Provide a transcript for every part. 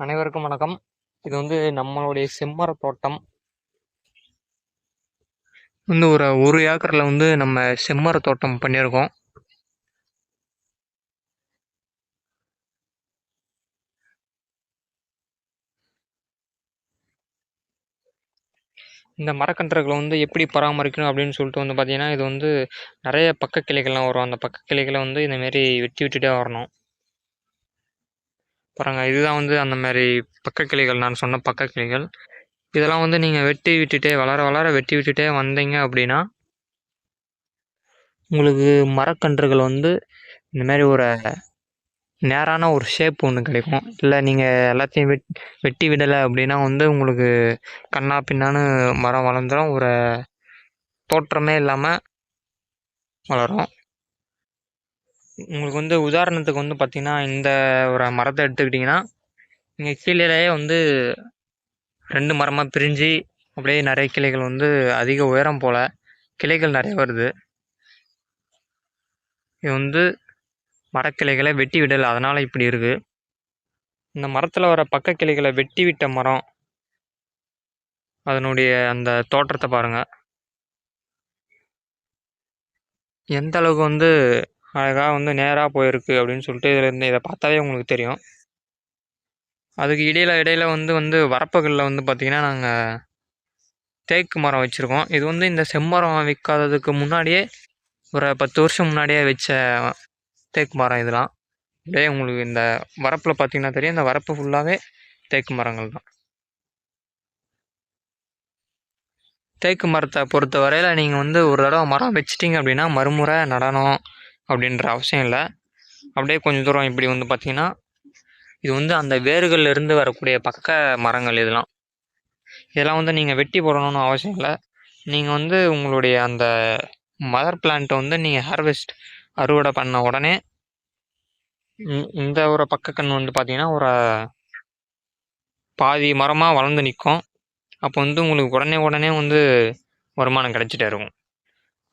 அனைவருக்கும் வணக்கம். இது வந்து நம்மளுடைய செம்மர தோட்டம். வந்து ஒரு ஒரு ஏக்கரில் வந்து நம்ம செம்மர தோட்டம் பண்ணியிருக்கோம். இந்த மரக்கன்றுகளை வந்து எப்படி பராமரிக்கணும் அப்படின்னு சொல்லிட்டு வந்து பார்த்தீங்கன்னா இது வந்து நிறைய பக்க கிளைகள்லாம் வரும். அந்த பக்க கிளைகளை வந்து இந்தமாரி வெட்டி விட்டுட்டே வரணும். பாருங்கள் இதுதான் வந்து அந்த மாதிரி பக்க கிளைகள் நான் சொன்ன பக்க கிளைகள். இதெல்லாம் வந்து நீங்கள் வெட்டி விட்டுட்டே வளர வளர வெட்டி விட்டுட்டே வந்தீங்க அப்படின்னா உங்களுக்கு மரக்கன்றுகள் வந்து இந்த மாதிரி ஒரு நேரான ஒரு ஷேப் ஒன்று கிடைக்கும். இல்லை நீங்கள் எல்லாத்தையும் வெட் வெட்டி விடலை அப்படின்னா வந்து உங்களுக்கு கண்ணா பின்னான்னு மரம் வளர்ந்துடும் ஒரு தோற்றமே இல்லாமல் வளரும். உங்களுக்கு வந்து உதாரணத்துக்கு வந்து பார்த்திங்கன்னா இந்த ஒரு மரத்தை எடுத்துக்கிட்டிங்கன்னா இங்கே கீழேயே வந்து ரெண்டு மரமாக பிரிஞ்சு அப்படியே நிறைய கிளைகள் வந்து அதிக உயரம் போல் கிளைகள் நிறைய வருது. இது வந்து மரக்கிளைகளை வெட்டி விடலை அதனால் இப்படி இருக்குது இந்த மரத்தில் வர பக்க கிளைகளை வெட்டி விட்ட மரம் அதனுடைய அந்த தோற்றத்தை பாருங்கள் எந்த அளவுக்கு வந்து அழகாக வந்து நேராக போயிருக்கு அப்படின்னு சொல்லிட்டு இதில் இதை பார்த்தாவே உங்களுக்கு தெரியும். அதுக்கு இடையில் இடையில் வந்து வந்து வரப்புகளில் வந்து பார்த்திங்கன்னா நாங்கள் தேக்கு மரம் வச்சுருக்கோம். இது வந்து இந்த செம்மரம் விற்காததுக்கு முன்னாடியே ஒரு பத்து வருஷம் முன்னாடியே வச்ச தேக்கு மரம் இதெல்லாம். அப்படியே உங்களுக்கு இந்த வரப்பில் பார்த்தீங்கன்னா தெரியும். இந்த வரப்பு ஃபுல்லாகவே தேக்கு மரங்கள் தான். தேக்கு மரத்தை பொறுத்த வரையில் நீங்கள் வந்து ஒரு தடவை மரம் வச்சிட்டிங்க அப்படின்னா மறுமுறை நடனம் அப்படின்ற அவசியம் இல்லை. அப்படியே கொஞ்சம் தூரம் இப்படி வந்து பார்த்தீங்கன்னா இது வந்து அந்த வேர்கள்லேருந்து வரக்கூடிய பக்க மரங்கள் இதெல்லாம். இதெல்லாம் வந்து நீங்கள் வெட்டி போடணும்னு அவசியம் இல்லை. நீங்கள் வந்து உங்களுடைய அந்த மதர் பிளான்ட்டை வந்து நீங்கள் ஹார்வெஸ்ட் அறுவடை பண்ண உடனே இந்த ஒரு பக்க வந்து பார்த்தீங்கன்னா ஒரு பாதி மரமாக வளர்ந்து நிற்கும் அப்போ வந்து உங்களுக்கு உடனே உடனே வந்து வருமானம் கிடைச்சிட்டே இருக்கும்.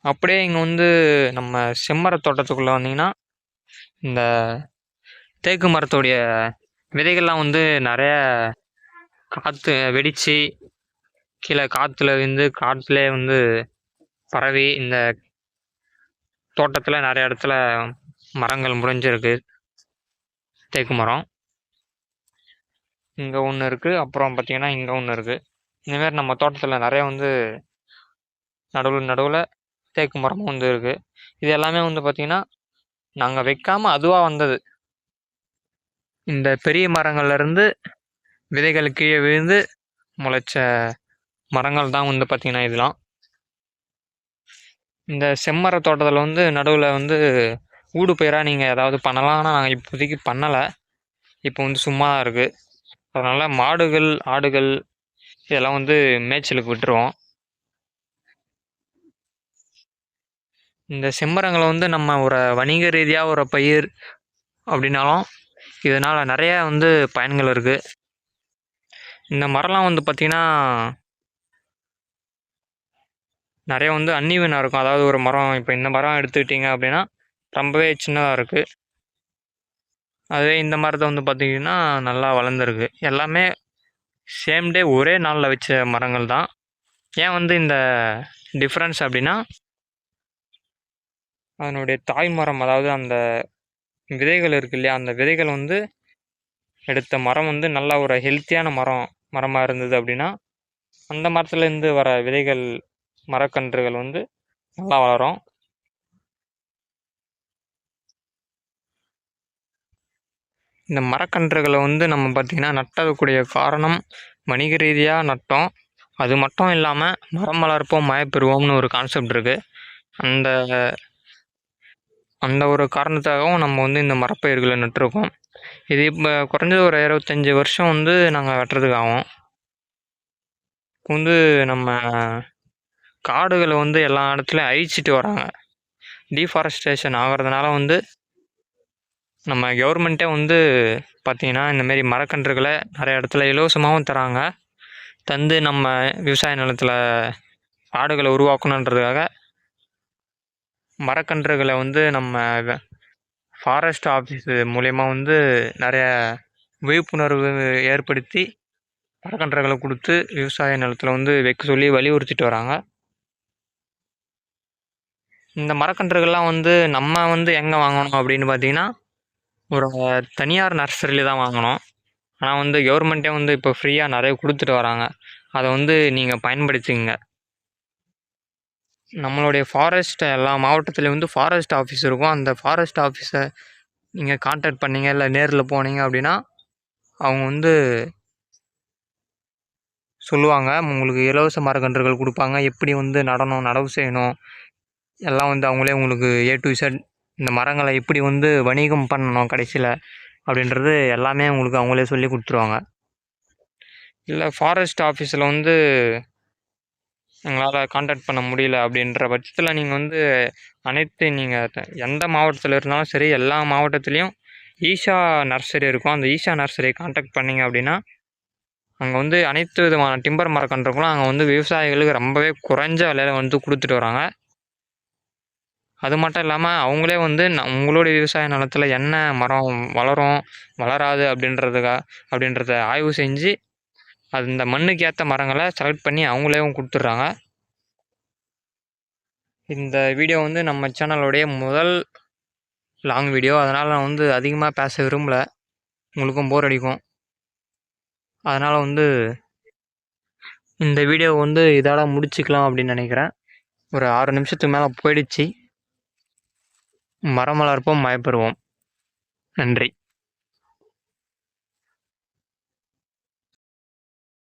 அப்படியே இங்கே வந்து நம்ம செம்மர தோட்டத்துக்குள்ளே வந்தீங்கன்னா இந்த தேக்கு மரத்துடைய விதைகள்லாம் வந்து நிறைய காற்று வெடித்து கீழே காற்றுல வந்து காற்றுலே வந்து பரவி இந்த தோட்டத்தில் நிறைய இடத்துல மரங்கள் முறிஞ்சிருக்கு. தேக்கு மரம். இங்கே ஒன்று இருக்குது அப்புறம் பார்த்திங்கன்னா இங்கே ஒன்று இருக்குது இந்தமாரி நம்ம தோட்டத்தில் நிறைய வந்து நடுவில் நடுவில் தேக்கு மரமும் வந்து இருக்குது இது எல்லாமே வந்து பார்த்திங்கன்னா நாங்கள் வைக்காமல் அதுவாக வந்தது. இந்த பெரிய மரங்கள்லேருந்து விதைகள் கீழே விழுந்து முளைச்ச மரங்கள் தான் வந்து பார்த்திங்கன்னா இதெல்லாம். இந்த செம்மர தோட்டத்தில் வந்து நடுவில் வந்து ஊடு பயிராக நீங்கள் ஏதாவது பண்ணலாம் ஆனால் நாங்கள் இப்போதைக்கு பண்ணலை. இப்போ வந்து சும்மா தான் இருக்குது அதனால் மாடுகள் ஆடுகள் இதெல்லாம் வந்து மேய்ச்சலுக்கு விட்டுருவோம். இந்த செம்மரங்களை வந்து நம்ம ஒரு வணிக ரீதியாக ஒரு பயிர் அப்படின்னாலும் இதனால் நிறையா வந்து பயன்கள் இருக்குது இந்த மரம்லாம் வந்து பார்த்திங்கன்னா நிறைய வந்து அன்னிவனாக இருக்கும். அதாவது ஒரு மரம் இப்போ இந்த மரம் எடுத்துக்கிட்டிங்க அப்படின்னா ரொம்பவே சின்னதாக இருக்குது அதுவே இந்த மரத்தை வந்து பார்த்திங்கன்னா நல்லா வளர்ந்துருக்கு. எல்லாமே சேம் டே ஒரே நாளில் வச்ச மரங்கள் தான் ஏன் வந்து இந்த டிஃப்ரென்ஸ் அப்படின்னா அதனுடைய தாய் மரம் அதாவது அந்த விதைகள் இருக்கு இல்லையா அந்த விதைகள் வந்து எடுத்த மரம் வந்து நல்ல ஒரு ஹெல்த்தியான மரம் மரமாக இருந்தது அப்படின்னா அந்த மரத்துலேருந்து வர விதைகள் மரக்கன்றுகள் வந்து நல்லா வளரும். இந்த மரக்கன்றுகளை வந்து நம்ம பார்த்திங்கன்னா நட்டதுக்குரிய காரணம் வணிக ரீதியாக நட்டோம். அது மட்டும் இல்லாமல் மரம் வளர்ப்போம் மயப்பெறுவோம்னு ஒரு கான்செப்ட் இருக்குது அந்த அந்த ஒரு காரணத்துக்காகவும் நம்ம வந்து இந்த மரப்பயிர்களை நட்டுருக்கோம். இது இப்போ குறைஞ்சது ஒரு இருபத்தஞ்சி வருஷம் வந்து நாங்கள் வெட்டுறதுக்காகவும் வந்து நம்ம காடுகளை வந்து எல்லா இடத்துலையும் அழிச்சிட்டு வராங்க. டீஃபாரஸ்டேஷன் ஆகிறதுனால வந்து நம்ம கவர்மெண்ட்டே வந்து பார்த்திங்கன்னா இந்தமாரி மரக்கன்றுகளை நிறைய இடத்துல இலவசமாகவும் தராங்க. தந்து நம்ம விவசாய நிலத்தில் காடுகளை உருவாக்கணுன்றதுக்காக மரக்கன்றுகளை வந்து நம்ம ஃபாரஸ்ட் ஆஃபீஸு மூலயமா வந்து நிறைய விழிப்புணர்வு ஏற்படுத்தி மரக்கன்றுகளை கொடுத்து விவசாய நிலத்தில் வந்து வைக்க சொல்லி வலியுறுத்திட்டு வராங்க. இந்த மரக்கன்றுகள்லாம் வந்து நம்ம வந்து எங்கே வாங்கணும் அப்படின்னு பார்த்தீங்கன்னா ஒரு தனியார் நர்சரியில் தான் வாங்கணும். ஆனால் வந்து கவர்மெண்ட்டே வந்து இப்போ ஃப்ரீயாக நிறைய கொடுத்துட்டு வராங்க. அதை வந்து நீங்கள் பயன்படுத்திங்க நம்மளுடைய ஃபாரஸ்ட் எல்லா மாவட்டத்துலேயும் வந்து ஃபாரஸ்ட் ஆஃபீஸ் இருக்கும். அந்த ஃபாரஸ்ட் ஆஃபீஸை நீங்கள் கான்டாக்ட் பண்ணீங்க இல்லை நேரில் போனீங்க அப்படின்னா அவங்க வந்து சொல்லுவாங்க. உங்களுக்கு இலவச மரக்கன்றுகள் கொடுப்பாங்க. எப்படி வந்து நடணும் நடவு செய்யணும் எல்லாம் வந்து அவங்களே உங்களுக்கு ஏ டு இசட் இந்த மரங்களை எப்படி வந்து வணிகம் பண்ணணும் கடைசியில் அப்படின்றது எல்லாமே உங்களுக்கு அவங்களே சொல்லி கொடுத்துருவாங்க. இல்லை ஃபாரஸ்ட் ஆஃபீஸில் வந்து எங்களால் காண்டாக்ட் பண்ண முடியல அப்படின்ற பட்சத்தில் நீங்கள் வந்து அனைத்து நீங்கள் எந்த மாவட்டத்தில் இருந்தாலும் சரி எல்லா மாவட்டத்துலேயும் ஈஷா நர்சரி இருக்கும். அந்த ஈஷா நர்சரியை காண்டாக்ட் பண்ணிங்க அப்படின்னா அங்கே வந்து அனைத்து விதமான டிம்பர் மரக்கன்றுகளும் அங்கே வந்து விவசாயிகளுக்கு ரொம்பவே குறைஞ்ச விலையில் வந்து கொடுத்துட்டு வராங்க. அது மட்டும் இல்லாமல் அவங்களே வந்து உங்களுடைய விவசாய நிலத்தில் என்ன மரம் வளரும் வளராது அப்படின்றதுக்கா அப்படின்றத ஆய்வு செஞ்சு அது இந்த மண்ணுக்கு ஏற்ற மரங்களை செலக்ட் பண்ணி அவங்களேவும் கொடுத்துட்றாங்க. இந்த வீடியோ வந்து நம்ம சேனலுடைய முதல் லாங் வீடியோ அதனால் நான் வந்து அதிகமாக பேச விரும்பலை. உங்களுக்கும் போர் அடிக்கும். அதனால் வந்து இந்த வீடியோ வந்து இதால் முடிச்சுக்கலாம் அப்படின்னு நினைக்கிறேன். ஒரு ஆறு நிமிஷத்துக்கு மேலே போயிடுச்சு. மரம் வளர்ப்போம் மயப்பெறுவோம். நன்றி.